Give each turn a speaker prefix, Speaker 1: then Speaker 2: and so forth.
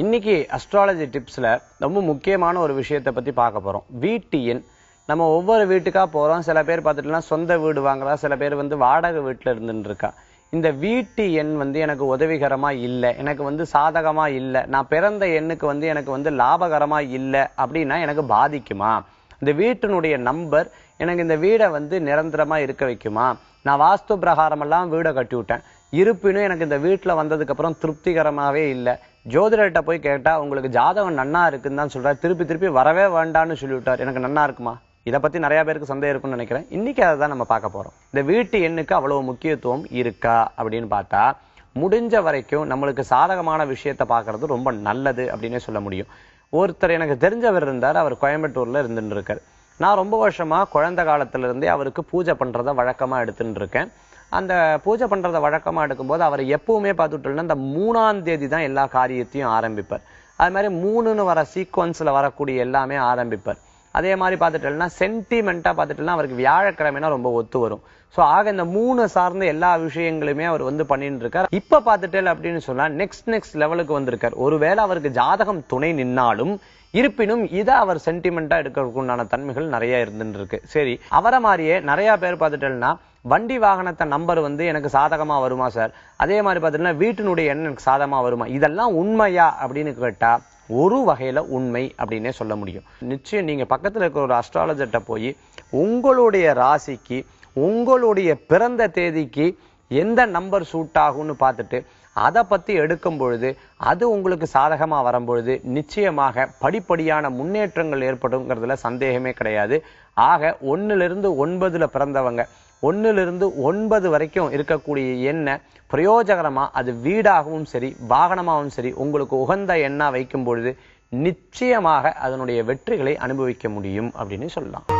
Speaker 1: இன்னைக்கு அஸ்ட்ராலஜி டிப்ஸில் ரொம்ப முக்கியமான ஒரு விஷயத்தை பற்றி பார்க்க போகிறோம் வீட்டு எண் நம்ம ஒவ்வொரு வீட்டுக்காக போகிறோம் சில பேர் பார்த்துட்டுலாம் சொந்த வீடு வாங்குறா சில பேர் வந்து வாடகை வீட்டில் இருந்துட்டு இருக்கா. இந்த வீட்டு எண் வந்து எனக்கு உதவிகரமாக இல்லை எனக்கு வந்து சாதகமாக இல்லை நான் பிறந்த எண்ணுக்கு வந்து எனக்கு வந்து லாபகரமாக இல்லை அப்படின்னா எனக்கு பாதிக்குமா? இந்த வீட்டினுடைய நம்பர் எனக்கு இந்த வீடை வந்து நிரந்தரமாக இருக்க வைக்குமா? நான் வாஸ்து பிரகாரமெல்லாம் வீடை கட்டி விட்டேன் இருப்பினும் எனக்கு இந்த வீட்டில் வந்ததுக்கப்புறம் திருப்திகரமாகவே இல்லை. ஜோதிடர்கிட்ட போய் கேட்டா உங்களுக்கு ஜாதகம் நன்னா இருக்குன்னு தான் சொல்றாரு. திருப்பி திருப்பி வரவே வேண்டான்னு சொல்லிவிட்டார். எனக்கு நன்னா இருக்குமா? இதை பத்தி நிறைய பேருக்கு சந்தேகம் இருக்கும்னு நினைக்கிறேன். இன்னைக்கு அதை தான் நம்ம பார்க்க போறோம். இந்த வீட்டு எண்ணுக்கு அவ்வளவு முக்கியத்துவம் இருக்கா? அப்படின்னு பார்த்தா முடிஞ்ச வரைக்கும் நம்மளுக்கு சாதகமான விஷயத்தை பார்க்குறது ரொம்ப நல்லது அப்படின்னே சொல்ல முடியும். ஒருத்தர் எனக்கு தெரிஞ்சவர் இருந்தார். அவர் கோயம்புத்தூர்ல இருந்துட்டு இருக்கார். நான் ரொம்ப வருஷமா குழந்தை காலத்துல இருந்தே அவருக்கு பூஜை பண்றதை வழக்கமா எடுத்துட்டு இருக்கேன். அந்த பூஜை பண்ணுறத வழக்கமாக எடுக்கும்போது அவர் எப்பவுமே பார்த்துட்டோம்னா இந்த மூணாம் தேதி தான் எல்லா காரியத்தையும் ஆரம்பிப்பார். அது மாதிரி மூணுன்னு வர சீக்வன்ஸில் வரக்கூடிய எல்லாமே ஆரம்பிப்பார். அதே மாதிரி பார்த்துட்டோம்னா சென்டிமெண்ட்டாக பார்த்துட்டோம்னா அவருக்கு வியாழக்கிழமைனா ரொம்ப ஒத்து வரும். ஸோ ஆக இந்த மூணு சார்ந்த எல்லா விஷயங்களுமே அவர் வந்து பண்ணிட்டு இருக்கார். இப்ப பார்த்துட்டேன் அப்படின்னு சொன்னால் நெக்ஸ்ட் நெக்ஸ்ட் லெவலுக்கு வந்திருக்கார். ஒருவேளை அவருக்கு ஜாதகம் துணை நின்னாலும் இருப்பினும் இதை அவர் சென்டிமெண்ட்டாக எடுக்கிறதுக்கு உண்டான தன்மைகள் நிறைய இருந்துட்டு இருக்கு சரி அவரை மாதிரியே நிறையா பேர் பார்த்துட்டேன்னா வண்டி வாகனத்தை நம்பர் வந்து எனக்கு சாதகமாக வருமா சார் அதே மாதிரி பார்த்தீங்கன்னா வீட்டினுடைய எண் எனக்கு சாதகமாக வருமா? இதெல்லாம் உண்மையா அப்படின்னு கேட்டால் ஒரு வகையில் உண்மை அப்படின்னே சொல்ல முடியும். நிச்சயம் நீங்கள் பக்கத்தில் இருக்கிற ஒரு அஸ்ட்ராலஜர்கிட்ட போய் உங்களுடைய ராசிக்கு உங்களுடைய பிறந்த தேதிக்கு எந்த நம்பர் சூட் ஆகும்னு பார்த்துட்டு அதை பற்றி எடுக்கும் பொழுது அது உங்களுக்கு சாதகமாக வரும்பொழுது நிச்சயமாக படிப்படியான முன்னேற்றங்கள் ஏற்படுங்கிறதுல சந்தேகமே கிடையாது. ஆக ஒண்ணுல ஒன்பதில் பிறந்தவங்க ஒண்ணுல ஒன்பது வரைக்கும் இருக்கக்கூடிய எண்ணை பிரயோஜகரமாக அது வீடாகவும் சரி வாகனமாகவும் சரி உங்களுக்கு உகந்த எண்ணாக வைக்கும் பொழுது நிச்சயமாக அதனுடைய வெற்றிகளை அனுபவிக்க முடியும் அப்படின்னு சொல்லலாம்.